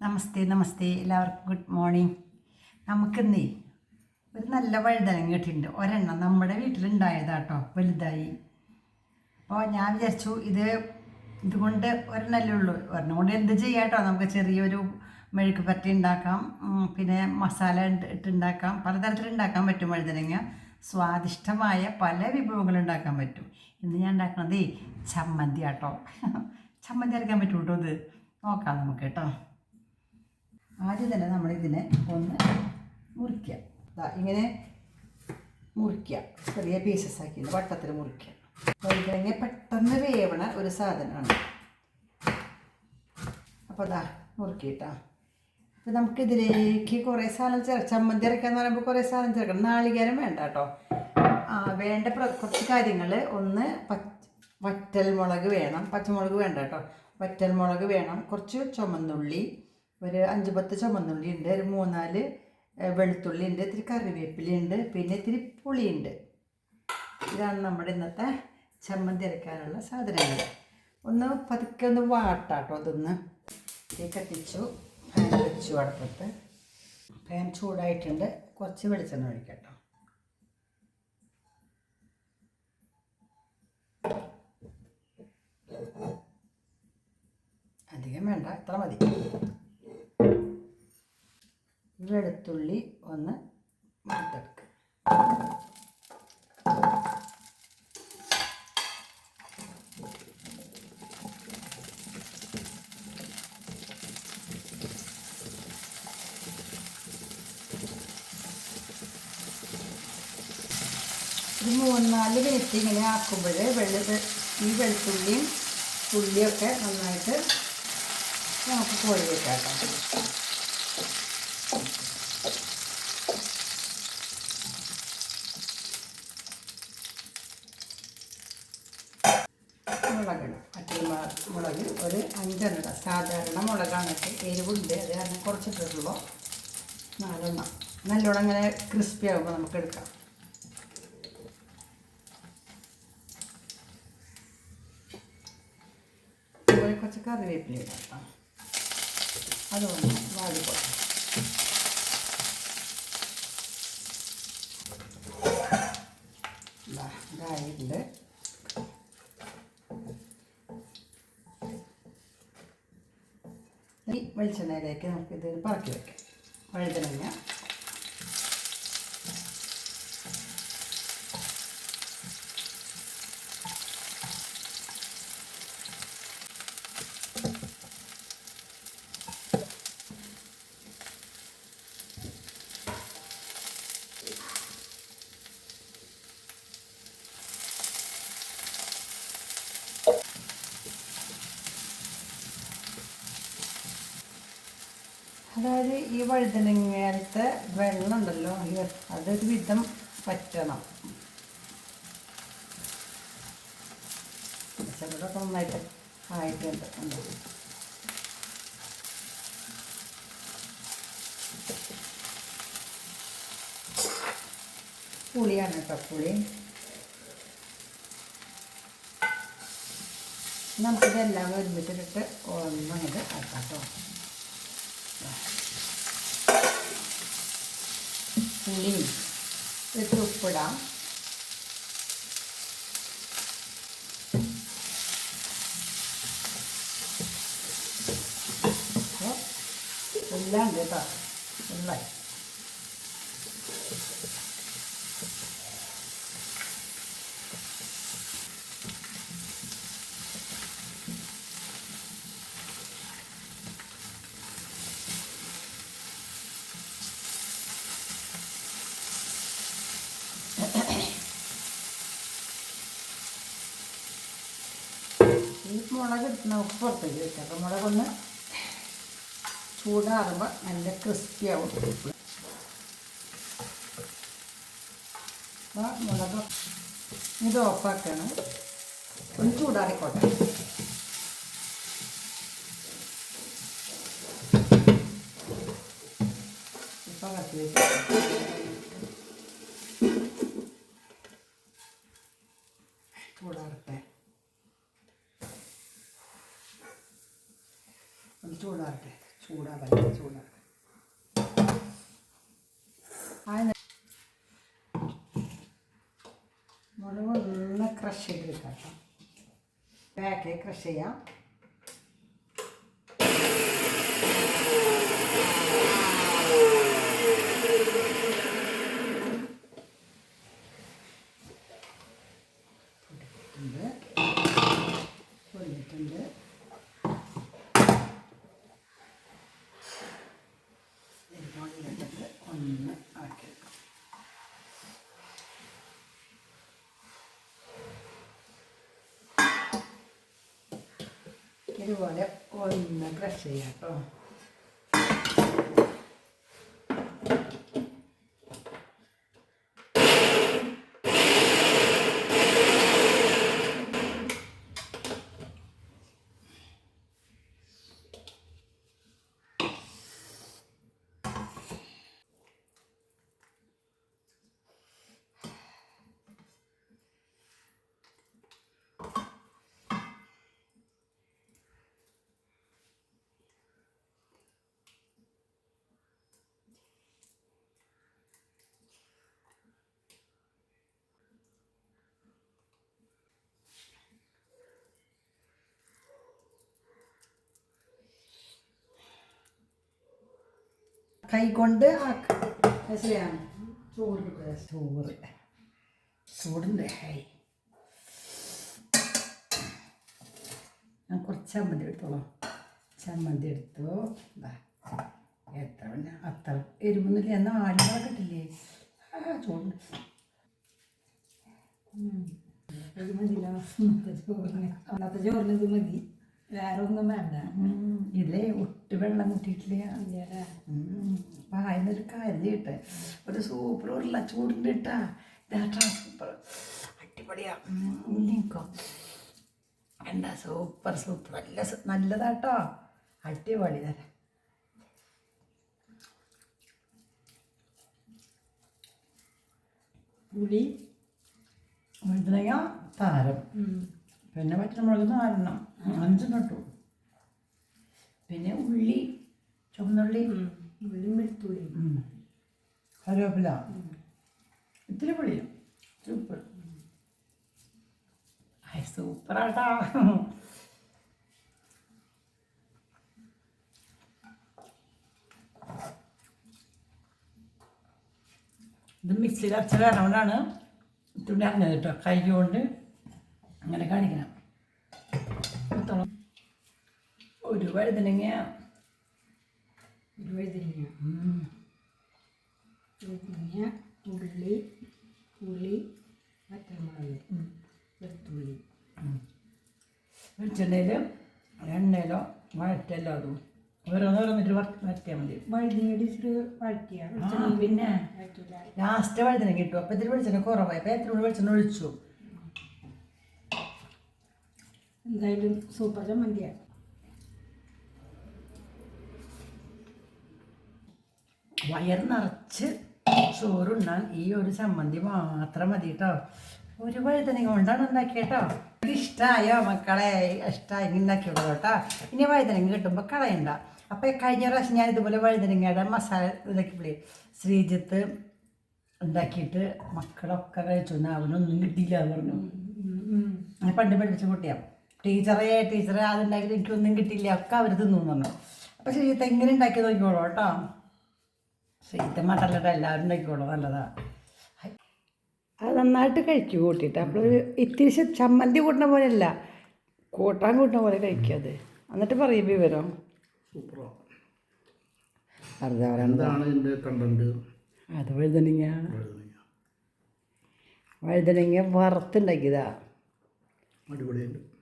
നമസ്തേ നമസ്തേ. എല്ലാവർക്കും good morning. നമുക്കിന്നേ ഒരു നല്ല വഴുതനം കിട്ടിയിട്ടുണ്ട്. ഒരെണ്ണം നമ്മുടെ വീട്ടിലുണ്ടായതാട്ടോ വലുതായി. അപ്പോൾ ഞാൻ വിചാരിച്ചു ഇത് ഇതുകൊണ്ട് ഒരെണ്ണല്ലേ ഉള്ളൂ. ഒരെണ്ണം കൊണ്ട് എന്ത് ചെയ്യാട്ടോ? നമുക്ക് ചെറിയൊരു മെഴുക്ക് പറ്റി ഉണ്ടാക്കാം. പിന്നെ മസാല ഇട്ട് ഇട്ടുണ്ടാക്കാം. പലതരത്തിൽ ഉണ്ടാക്കാൻ പറ്റും വഴുതനങ്ങ. സ്വാദിഷ്ടമായ പല വിഭവങ്ങളും ഉണ്ടാക്കാൻ പറ്റും. ഇന്ന് ഞാൻ ഉണ്ടാക്കുന്നത് ചമ്മന്തി ആട്ടോ ചമ്മന്തി അരക്കാൻ പറ്റും കേട്ടോ ഇത്. നോക്കാം നമുക്ക് കേട്ടോ. ആദ്യം തന്നെ നമ്മൾ ഇതിനെ ഒന്ന് മുറിക്കുക ഇങ്ങനെ മുറിക്കുക ചെറിയ പീസസ് ആക്കി വട്ടത്തിൽ മുറിക്കുക വഴുതനങ്ങ പെട്ടെന്ന് വേവണ ഒരു സാധനമാണ്. അപ്പോൾ ദാ മുറുക്കിയിട്ടാ. അപ്പോൾ നമുക്കിതിലേക്ക് കുറേ സാധനം ചേർക്കാം. ചമ്മന്തി അരക്കാന്ന് പറയുമ്പോൾ കുറേ സാധനം ചേർക്കണം. നാളികേരം വേണ്ട കേട്ടോ. ആ വേണ്ട കുറച്ച് കാര്യങ്ങൾ ഒന്ന് വറ്റൽ മുളക് വേണം. പച്ചമുളക് വേണ്ട കേട്ടോ. വറ്റൽ മുളക് വേണം. കുറച്ച് ചുമന്നുള്ളി ഒരു അഞ്ച് പത്ത് ചുമന്നുള്ളി ഉണ്ട് ഒരു മൂന്നാൽ വെളുത്തുള്ളി ഉണ്ട് ഇത്തിരി കറിവേപ്പില ഉണ്ട് പിന്നെ ഇത്തിരി പുളിയുണ്ട് ഇതാണ് നമ്മുടെ ഇന്നത്തെ ചമ്മന്തി അരക്കാനുള്ള സാധനങ്ങൾ. ഒന്ന് പതുക്കെ ഒന്ന് വാട്ടാട്ടോ അതൊന്ന്. തീ കത്തിച്ചു ഫാൻ വെച്ചു അടുപ്പത്ത്. ഫാൻ ചൂടായിട്ടുണ്ട് കുറച്ച് വെളിച്ചെണ്ണ ഒഴിക്കട്ടോ. അധികം വേണ്ട ഇത്ര മതി. വെളുത്തുള്ളി ഒന്ന് വറുത്തെടുക്കുക ഒരു മൂന്നാൽ മിനിറ്റ് ഇങ്ങനെ ആക്കുമ്പോൾ വെള്ള ഈ വെളുത്തുള്ളിയും ഉള്ളിയൊക്കെ നന്നായിട്ട് നമുക്ക് കോഴി വെക്കാം കേട്ടോ മുളകിടും മറ്റേ മുളക് ഒരു അഞ്ചെണ്ണം ഇടാം. സാധാരണ മുളകാണ് എരിവുണ്ട്. അത് കാരണം കുറച്ചിട്ടുള്ളൂ നാലെണ്ണം. നല്ലോണം അങ്ങനെ ക്രിസ്പി ആകുമ്പോൾ നമുക്ക് എടുക്കാം. അതുപോലെ കുറച്ച് കറിവേപ്പില അതുകൊണ്ട് വാടി ഇതാ, ഇതായിട്ടുണ്ട് ഈ വെളിച്ചെണ്ണയിലേക്ക് നമുക്ക് ഇത് പറക്കി വെക്കാം. വഴുതനങ്ങ. അതായത് ഈ വഴുതനങ്ങയിലത്തെ വെള്ളം ഉണ്ടല്ലോ അതൊരു വിധം പറ്റണം. ചിലതൊക്കെ നന്നായിട്ട് ആയിട്ടുണ്ട്. പുളിയാണ് കേട്ടോ പുളി. നമുക്കിതെല്ലാം ഒരുമിച്ചിട്ടിട്ട് ഒന്നങ്ങോട്ട് ആക്കാം കേട്ടോ പുളിയും ഇട്ട് ഉപ്പിടാം. എല്ലാം കേട്ടോ. എല്ലാം ഈ മുളക് നമുക്ക് പുറത്തേക്ക് വെക്കാം. അപ്പം മുളകൊന്ന് ചൂടാറുമ്പോൾ നല്ല ക്രിസ്പി ആവും. അപ്പോൾ മുളക് ഇത് ഓഫാക്കണം ഒന്ന് ചൂടാറിക്കോട്ടെ. ഇപ്പം കത്തി വെച്ചു ചൂടാറട്ടെ ചൂടാക്കാൻ ചൂടാക്കാം മുളക് ക്രഷ് ചെയ്തെടുക്കാം വെക്കാം ബാക്കിൽ ക്രഷ് ചെയ്യാം. ഇതുപോലെ ഒന്ന് ക്രഷ് ചെയ്യാം കേട്ടോ കൈ കൊണ്ട് ശരിയാണ് ചോറ് ചോറ്. ചൂടുണ്ട് ഹൈ ഞാൻ കുറച്ച് ചമ്മന്തി എടുത്തോളാം. ചമ്മന്തി എടുത്തു. എത്ര അത്ര എരുമൊന്നുമില്ല. എന്നാൽ ആടുകളൊക്കെ കിട്ടില്ലേ? ആ ചൂടുണ്ട് ഇത് മതിയല്ലോ ഇന്നത്തെ ചോറിന്. അന്നത്തെ ചോറിന് ഇത് മതി. വേറെ ഒന്നും വേണ്ട. ഇല്ലേ? ഇതിലേ ഒട്ട് വെള്ളം കൂട്ടിയിട്ടില്ല? ഇല്ലടാ. പായുന്നൊരു കാര്യം കിട്ടെ ഒരു സൂപ്പർ ഉള്ള ചൂടിന്റെ ഇട്ടാ ഇതാട്ടാ സൂപ്പർ അടിപൊളിയാ. നിൽക്കോ എന്താ സൂപ്പർ സൂപ്പർ നല്ല നല്ലതാട്ടോ. അടിപൊളി തരാം പുളി. വഴുതനങ്ങ താരം. പിന്നെ പച്ചമുളക് നാലെണ്ണം. അഞ്ചെണ്ണം ഇട്ടു. പിന്നെ ഉള്ളി ചുവന്നുള്ളി. ഉം. ഉള്ളിയും വെളുത്തുള്ളി. കറിവേപ്പില. ഇത്തിരി പുളി സൂപ്പർ. സൂപ്പറാട്ടാ. ഇത് മിക്സിയിൽ അരച്ച കാരണം കൊണ്ടാണ് അങ്ങനെ കേട്ടോ. കൈ കൊണ്ട് അങ്ങനെ കാണിക്കണം എടുത്തോളാം. ഒരു വഴുതനങ്ങ ഒരു വഴുതനങ്ങ. വഴുതനങ്ങ ഉള്ളി പുളി പച്ചമുളക് വെളുത്തുള്ളി. വെളിച്ചെണ്ണയിലും എണ്ണയിലോ വഴറ്റല്ലോ അതും? ഓരോന്നോരോന്നിട്ട് വഴറ്റിയാൽ മതി. വഴുതനയുടെ ഇച്ചിരി വഴറ്റിയ. പിന്നെ ലാസ്റ്റ് വഴുതന കിട്ടും അപ്പം ഇത്തിരി വെളിച്ചെണ്ണ കുറവായി. അപ്പം എത്ര വെളിച്ചെണ്ണ ഒഴിച്ചു? എന്തായാലും സൂപ്പർ ചമ്മന്തിയാണ് വയർ നിറച്ച് ചോറുണ്ണാൻ ഈ ഒരു ചമ്മന്തി മാത്രം മതി കേട്ടോ ഒരു വഴുതനങ്ങ കൊണ്ടാണ് ഉണ്ടാക്കിയേട്ടോ. ഇഷ്ടമായോ മക്കളെ? ഇഷ്ടമായി ഉണ്ടാക്കിയുള്ളൂ കേട്ടോ. ഇനി വഴുതനങ്ങ കിട്ടുമ്പോൾ കളയണ്ട. അപ്പോൾ കഴിഞ്ഞ പ്രാവശ്യം ഞാൻ ഇതുപോലെ വഴുതനങ്ങയുടെ മസാല ഇതാക്കി ശ്രീജിത്ത് ഉണ്ടാക്കിയിട്ട് മക്കളൊക്കെ കഴിച്ചു അവനൊന്നും കിട്ടിയില്ല എന്ന് പറഞ്ഞു. പണ്ട് പഠിപ്പിച്ച കുട്ടിയാണ് ടീച്ചറേ ടീച്ചറെ അതുണ്ടാക്കിയിട്ട് എനിക്കൊന്നും കിട്ടിയില്ല. ഒക്കെ അവർ തിന്നു പറഞ്ഞു. അപ്പോൾ ശ്രീജിത്ത് എങ്ങനെ ഉണ്ടാക്കി നോക്കിക്കോളൂ കേട്ടോ. ശ്രീജിത്ത് മട്ടല്ലട്ടോ എല്ലാവരും ഉണ്ടാക്കിക്കോളൂ നല്ലതാ. അത് നന്നായിട്ട് കഴിക്കും കൂട്ടിയിട്ട്. അപ്പോൾ ഇത്തിരി ചമ്മന്തി കൂട്ടുന്ന പോലെയല്ല കൂട്ടാൻ കൂട്ടുന്ന പോലെ കഴിക്കും അത്. എന്നിട്ട് പറയും വിവരം. സൂപ്പറോ. വെറുതെ എന്താണ് ഇതിന്റെ കണ്ടന്റ് അത് വഴുതനങ്ങ. വഴുതനങ്ങ. വറുത്തുണ്ടാക്കിയതാ. അടിപൊളിയുണ്ട്